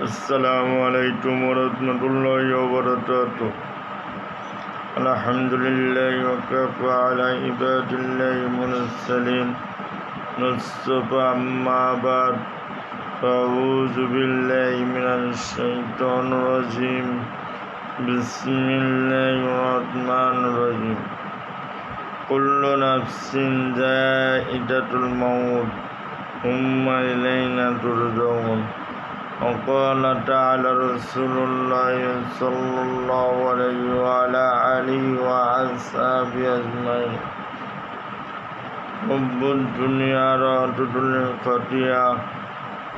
السلام عليكم ورحمة الله وبركاته الحمد لله وكفى على عباد الله المرسلين نصف أما بعد فأعوذ بالله من الشيطان الرجيم بسم الله الرحمن الرحيم كل نفس ذائقة الموت ثم إلينا ترجعون وقال تعالى رسول الله صلى الله عليه وعلى آله وأصحابه أجمعين حب الدنيا راتب الخطيئة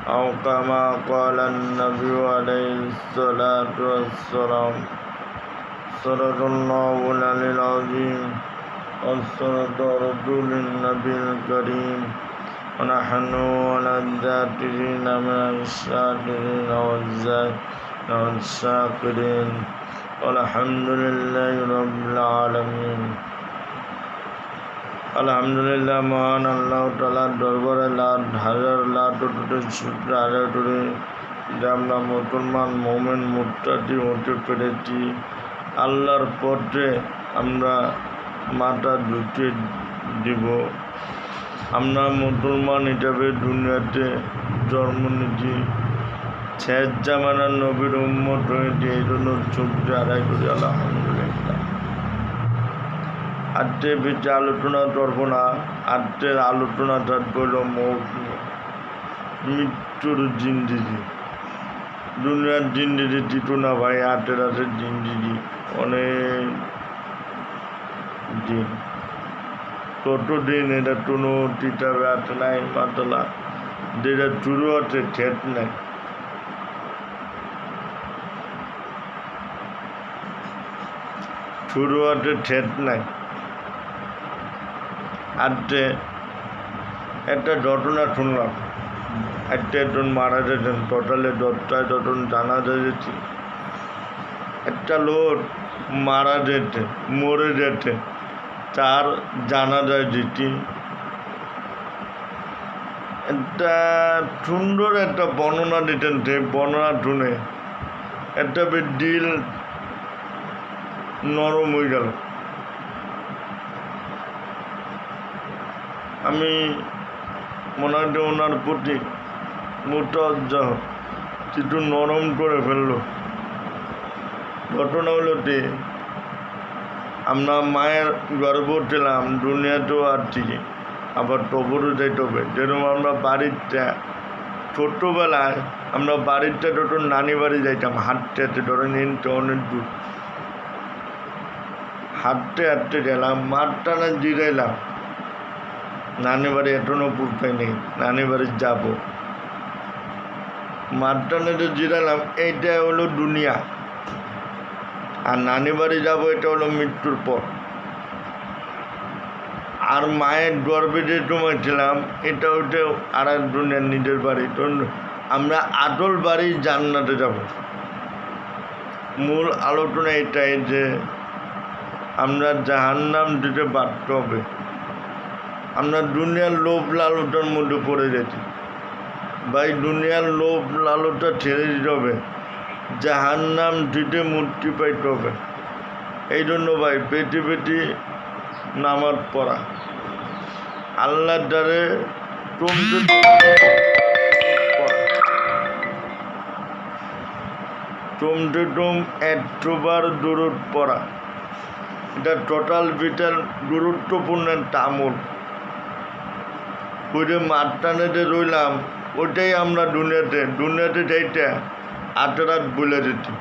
أو كما قال النبي عليه الصلاة والسلام صدق الله العلي العظيم وصدق رسول النبي الكريم ونحن على الذاكرين من الشاكرين والذاكرين والشاكرين والحمد لله رب العالمين আলহামদুলিল্লাহ মহান আল্লাহ তালার দরবারে লাট হাজার লাট টুটে সূত্র হাজার টুটে যে আমরা মুসলমান মোমেন মুক্তাটি হতে পেরেছি আল্লাহর পথে আমরা মাথা ঢুকে দিব আমরা মুসলমান হিসাবে দুনিয়াতে জন্ম নিয়েছি। শেষ জামানার নবীর উম্মত হয়েছে এই জন্য চোখে আদায় করি, আলহামদুলিল্লাহ। আজকে বেশি আলোচনা করব না, আজকের আলোচনাটা হলো মৌত মৃত্যুর জিন্দিগি। দুনিয়ার জিন্দিগি দিত না ভাই আটের আটের জিন্দিগি। অনেক দিন। ততদিন এটা কোনো টিটাবে আটে নাই মাতলা যেটা শুরু আছে, ঠেট নাই। শুরু আছে, ঠেট নাই। আজকে একটা ঘটনা শুনলাম, একটা একজন মারা যেতেন টোটালে দশটায় যখন জানা যাচ্ছে একটা লোক মারা যেতে মরে যেতে তার জানা যায় যেটি একটা সুন্দর একটা বর্ণনা দিতেন সে বর্ণনা শুনে একটা দিল নরম হয়ে গেল। আমি মনে হয় ওনার প্রতি মুতজ্জহ কিছু নরম করে ফেলল। ঘটনা হলো যে আমরা মায়ের গর্ব ছিলাম দুনিয়াতেও ঠিকই আবার টবরও যাইতে হবে। যেরকম আমরা বাড়িতে ছোট্টবেলায় আমরা বাড়িতে যখন নানি বাড়ি যাইতাম, হাঁটতে হাঁটতে, ধরেন নিতে অনেক দূর, হাঁটতে হাঁটতে গেলাম, মাঠ টানা জিরাইলাম। নানি বাড়ি এখনও পুরতাই নেই নানি বাড়ি যাব। মাঠ টানে যে জিরালাম এইটা হলো দুনিয়া। আর নানি বাড়ি যাব, এটা হলো মৃত্যুর পর। আর মায়ের গর্বে যে সময় ছিলাম এটা হচ্ছে আর এক দুনিয়ার নিজের বাড়ি। তো আমরা আদল বাড়ি জান্নাতে যাব। মূল আলোচনা এটাই যে আমরা জাহান্নাম দিতে বাধ্য হবে। আমরা দুনিয়ার লোভ লালটার মধ্যে পড়ে গেছি। ভাই, দুনিয়ার লোভ লালটা ছেড়ে দিতে হবে। জাহান্নাম দিতে মুক্তি পাইতে হবে। এই জন্য ভাই, পেটি পেটি নামাজ পড়া। আল্লাহর দ্বারে টুমটে টুম একশোবার দূরত পড়া। এটা টোটাল বিটাল গুরুত্বপূর্ণ একটা আমল। ওই যে মাঠটানেতে রইলাম ওটাই আমরা দুনিয়াতে দুনিয়াতে যাইতে আটরাত বলে দিতি।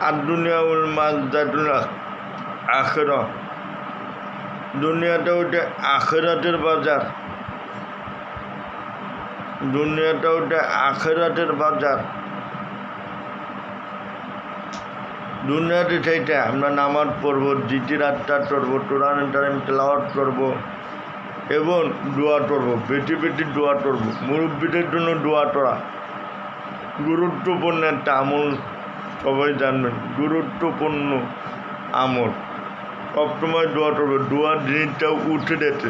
আর দুনিয়া উল মাছ জাতুল আখের। দুনিয়াটা ওটা আখেরাতের বাজার। দুনিয়াটা ওটা আখেরাতের বাজার। দুনিয়াতে সেইটা আমরা নামাজ পড়ব জিটি রাতটা করব, কোরআন টাইম তেলাওয়াত করব, এবং দোয়া করব, বেটি বেটি দোয়া করব, মুরব্বীদের জন্য দোয়া করা। গুরুত্বপূর্ণ একটা আমল সবাই জানবেন, গুরুত্বপূর্ণ আমল। সবসময় দোয়া করব দোয়ার জিনিসটা উঠে যেতে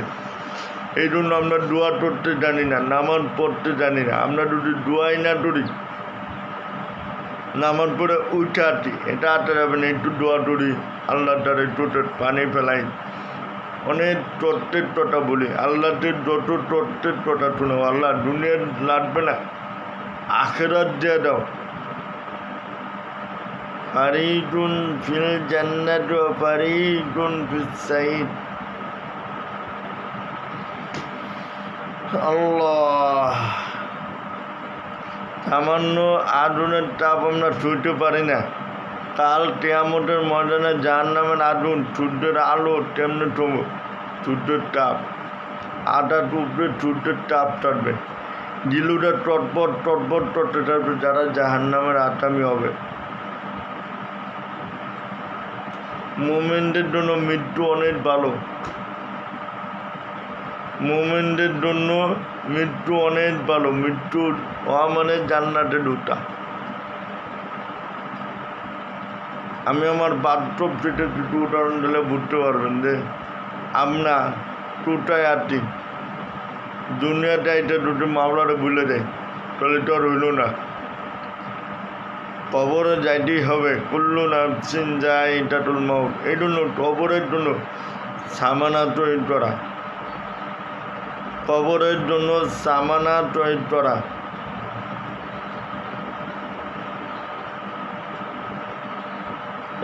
এই জন্য আমরা দোয়া করতে জানি না, নামাজ পড়তে জানি না। আমরা যদি দোয়াই না করি নামার পড়ে উঠে আটি এটা আটে যাবে না, একটু দোয়া দৌড়ি আল্লাহ দ্বারা একটু পানি ফেলাই। অনেক তত্ত্বের টটা বলি আল্লাহতে যত তত্ত্বের টটা শুনে, আল্লাহ দুনিয়ার লাগবে না। আখেরাত দিয়ে দাও। ফারিদুন ফিল জান্নাত ওয়া ফারিদুন ফিস সাইদ। আল্লাহ। সামান্য আগুনের তাপ আমরা ছুঁতে পারি না। কাল টিয়ামতের ময়দানে যার নামের আগুন সূর্যের আলো তেমনি সূর্যের তাপ আটা টুকরে সূর্যের তাপ টাটবে গিলুটা টটপট টটপট টটে থাকবে যারা জাহান নামের আটামি হবে। মোমেন্টের জন্য মৃত্যু অনেক ভালো। মোমেন্টের জন্য মৃত্যু অনেক ভালো। মৃত্যু হওয়া মানে জান্নাতে দুটা আমি আমার বাথটব থেকে দুটো উদাহরণ দিলে বুঝতে পারবেন যে, আমরা টুটায় আটি দুনিয়াতে এটা দুটো মামলাটা ভুলে দেয় তাহলে তো আর হইল না। কবরে যাইতেই হবে, কুল্লু নাফসিন যায় ইটাটুল মাউট এই জন্য কবরের জন্য সামানা তৈরি করা। কবরের জন্য সামানা তৈরি করা।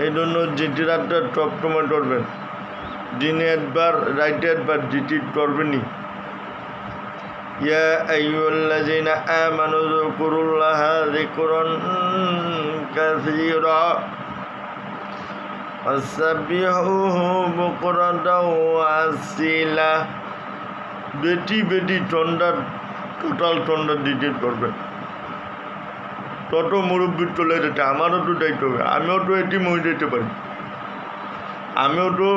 এই জন্য জিটি রাতটা সবসময় করবেন, দিনে একবার রাইটে একবার জিটি করবেনই। يا أيها الذين آمنوا اذكروا الله ذكرا كثيرا وسبحوه بكرة وأصيلا বেটি বেটি ঠন্ডা টোটাল ঠন্ডা ডিটেট করবেন তত মুরব্বীর চলে যেতে আমারও তো দায়িত্ব হবে আমিও তো এটি মই যেতে পারি আমিও তো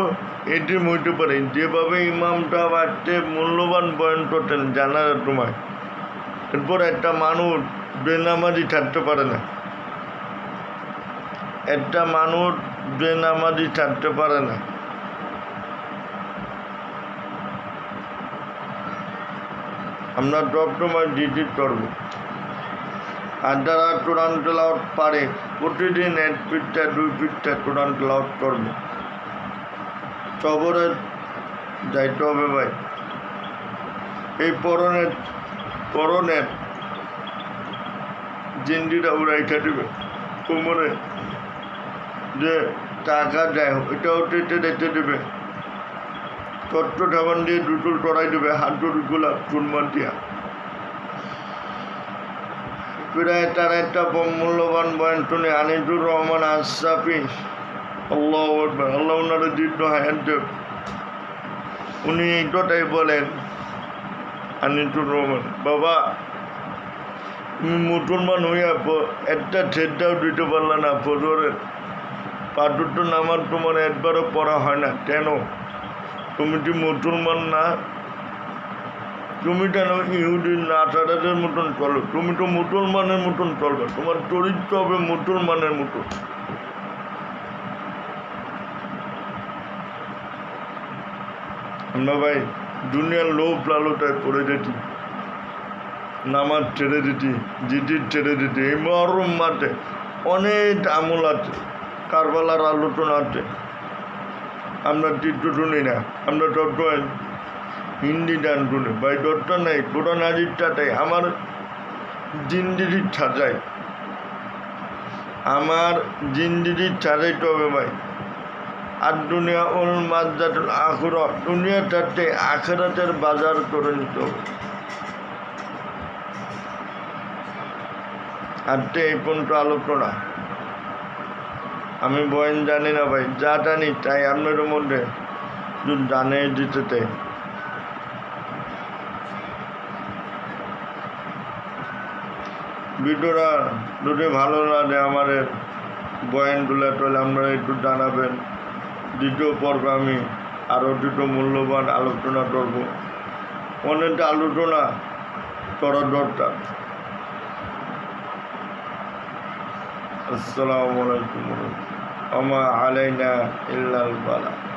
এটি মইতে পারি। যেভাবে ইমামটা বাড়তে মূল্যবান বয়ান করতেন জানার তোমায়। এরপর একটা মানুষ বেনামাজি থাকতে পারে না। একটা মানুষ বেনামাজি থাকতে পারে না। আমরা সবসময় ডিজিট করব। আর যারা কোরআন ক্লাউড পারে, প্রতিদিন এক পিঠটা, দুই পিঠটা কোরআন ক্লাউড করব। কবরে যাইতে হবে ভাই। এই পরনের পরনের জিন্দিটা উড়াইটা দিবে। কোমরে যে টাকা দেয় ওইটাও টেটে দেখতে দেবে। তত্ত্ব ঢাবান দিয়ে দুটুল টড়াই দেবে হাঁটুর গোলাপ চুনমান দিয়া। প্রায় তার একটা মূল্যবান বয়ান আনিজুর রহমান আশরাফি আল্লাহ আল্লাহ ওনারা দীর্ঘ হায়াত উনি কথাই বলেন আনিজুর রহমান বাবা, তুমি মুসলমান হইয়া একটা ছেদটাও দিতে পারলে না ফজরের পাটুর নামার তোমার একবারও পড়া হয় না, কেন? তুমি কি মুসলমান না? তুমি কেন ইহুদি নাসারাদের মতন চলো? তুমি তো মুসলমানের মতন চলবে, তোমার চরিত্র হবে মুসলমানের মতন আমরা ভাই দুনিয়ার লোভ লালতায় পড়ে যেতি, নামাজ ছেড়ে দিতি জিটির ছেড়ে দিতি, এই মহরম মাঠে অনেক আমল আছে, কারবালার আলোচনা আছে। আমরা তীর্থ শুনি না, আমরা সবসময় হিন্দি গান শুনি। ভাই দরটা নেই, কোরআন হাজিরটাটাই আমার জিন্দিরির ছাঁচাই আমার জিন্দিরির ছাঁচাইতে হবে ভাই। আর দুনিয়া ওল মাজাতুল আখর দুনিয়াটাতে আখেরাতের বাজার করে নিত। আজকে এই পর্যন্ত আলোচনা। আমি বয়ান জানি না ভাই, যা জানি তাই আপনাদের মধ্যে জানে দিতে ভিডিওটা যদি ভালো লাগে আমাদের বয়ানগুলো তাহলে আপনারা একটু জানাবেন। দ্বিতীয় পর্বে আমি আরও দুটো মূল্যবান আলোচনা করব। অনেকটা আলোচনা করার দরকার। আসসালামু আলাইকুম আমা আলাইনা ইল্লাল বালা।